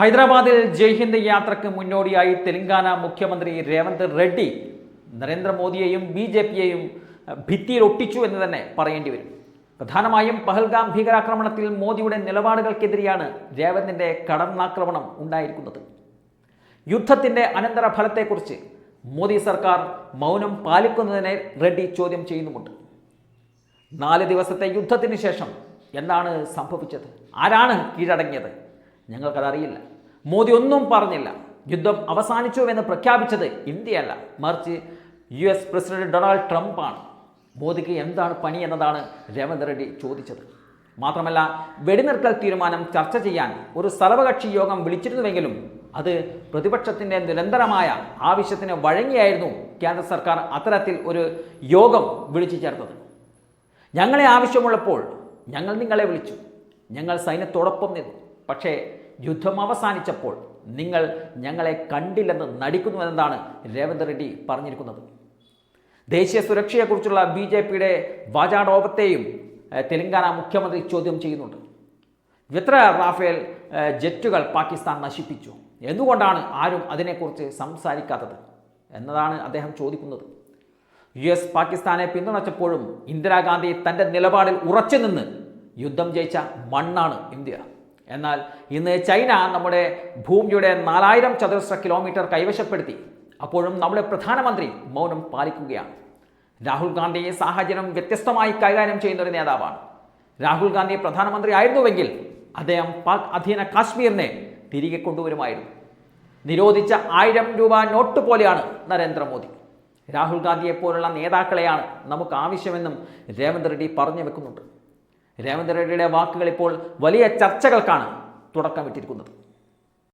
ഹൈദരാബാദിൽ ജയ്ഹിന്ദ് യാത്രയ്ക്ക് മുന്നോടിയായി തെലങ്കാന മുഖ്യമന്ത്രി രേവന്ത് റെഡ്ഡി നരേന്ദ്രമോദിയെയും ബി ജെ പിയെയും ഭിത്തിയിൽ ഒട്ടിച്ചു എന്ന് തന്നെ പറയേണ്ടി വരും. പ്രധാനമായും പഹൽഗാം ഭീകരാക്രമണത്തിൽ മോദിയുടെ നിലപാടുകൾക്കെതിരെയാണ് രേവന്തിന്റെ കടന്നാക്രമണം ഉണ്ടായിരിക്കുന്നത്. യുദ്ധത്തിന്റെ അനന്തരഫലത്തെക്കുറിച്ച് മോദി സർക്കാർ മൗനം പാലിക്കുന്നതിനെ റെഡ്ഡി ചോദ്യം ചെയ്യുന്നുമുണ്ട്. നാല് ദിവസത്തെ യുദ്ധത്തിന് ശേഷം എന്താണ് സംഭവിച്ചത്? ആരാണ് കീഴടങ്ങിയത്? ഞങ്ങൾക്കതറിയില്ല. മോദി ഒന്നും പറഞ്ഞില്ല. യുദ്ധം അവസാനിച്ചു എന്ന് പ്രഖ്യാപിച്ചത് ഇന്ത്യയല്ല. മറിച്ച് യു എസ് പ്രസിഡന്റ് ഡൊണാൾഡ് ട്രംപാണ്. മോദിക്ക് എന്താണ് പണി എന്നതാണ് രേവന്ത് റെഡ്ഡി ചോദിച്ചത്. മാത്രമല്ല വെടിനിർത്തൽ തീരുമാനം ചർച്ച ചെയ്യാൻ ഒരു സർവകക്ഷി യോഗം വിളിച്ചിരുന്നുവെങ്കിലും അത് പ്രതിപക്ഷത്തിന്റെ നിരന്തരമായ ആവശ്യത്തിന് വഴങ്ങിയായിരുന്നു കേന്ദ്ര സർക്കാർ അത്തരത്തിൽ ഒരു യോഗം വിളിച്ചു ചേർത്തത്. ഞങ്ങളെ ആവശ്യമുള്ളപ്പോൾ ഞങ്ങൾ നിങ്ങളെ വിളിച്ചു. ഞങ്ങൾ സൈന്യത്തോടൊപ്പം നിന്നു. പക്ഷേ യുദ്ധം അവസാനിച്ചപ്പോൾ നിങ്ങൾ ഞങ്ങളെ കണ്ടില്ലെന്ന് നടിക്കുന്നുവെന്നതാണ് രേവന്ത് റെഡ്ഡി പറഞ്ഞിരിക്കുന്നത്. ദേശീയ സുരക്ഷയെക്കുറിച്ചുള്ള ബി ജെ പിയുടെ വാചാടോപത്തെയും തെലങ്കാന മുഖ്യമന്ത്രി ചോദ്യം ചെയ്യുന്നുണ്ട്. എത്ര റാഫേൽ ജെറ്റുകൾ പാകിസ്ഥാൻ നശിപ്പിച്ചു? എന്തുകൊണ്ടാണ് ആരും അതിനെക്കുറിച്ച് സംസാരിക്കാത്തത്? എന്നതാണ് അദ്ദേഹം ചോദിക്കുന്നത്. യു എസ് പാകിസ്ഥാനെ പിന്തുണച്ചപ്പോഴും ഇന്ദിരാഗാന്ധി തന്റെ നിലപാടിൽ ഉറച്ചു നിന്ന് യുദ്ധം ജയിച്ച മണ്ണാണ് ഇന്ത്യ. എന്നാൽ ഇന്ന് ചൈന നമ്മുടെ ഭൂമിയുടെ നാലായിരം ചതുരശ്ര കിലോമീറ്റർ കൈവശപ്പെടുത്തി. അപ്പോഴും നമ്മുടെ പ്രധാനമന്ത്രി മൗനം പാലിക്കുകയാണ്. രാഹുൽ ഗാന്ധി സാഹചര്യം വ്യത്യസ്തമായി കൈകാര്യം ചെയ്യുന്ന ഒരു നേതാവാണ്. രാഹുൽ ഗാന്ധി പ്രധാനമന്ത്രി ആയിരുന്നുവെങ്കിൽ അദ്ദേഹം പാക് അധീന കാശ്മീരിനെ തിരികെ കൊണ്ടുവരുമായിരുന്നു. നിരോധിച്ച ആയിരം രൂപ നോട്ട് പോലെയാണ് നരേന്ദ്രമോദി. രാഹുൽ ഗാന്ധിയെപ്പോലുള്ള നേതാക്കളെയാണ് നമുക്ക് ആവശ്യമെന്നും രേവന്ത് റെഡ്ഡി പറഞ്ഞു വെക്കുന്നുണ്ട്. രേവന്ത് റെഡ്ഡിയുടെ വാക്കുകൾ ഇപ്പോൾ വലിയ ചർച്ചകൾക്കാണ് തുടക്കമിട്ടിരിക്കുന്നത്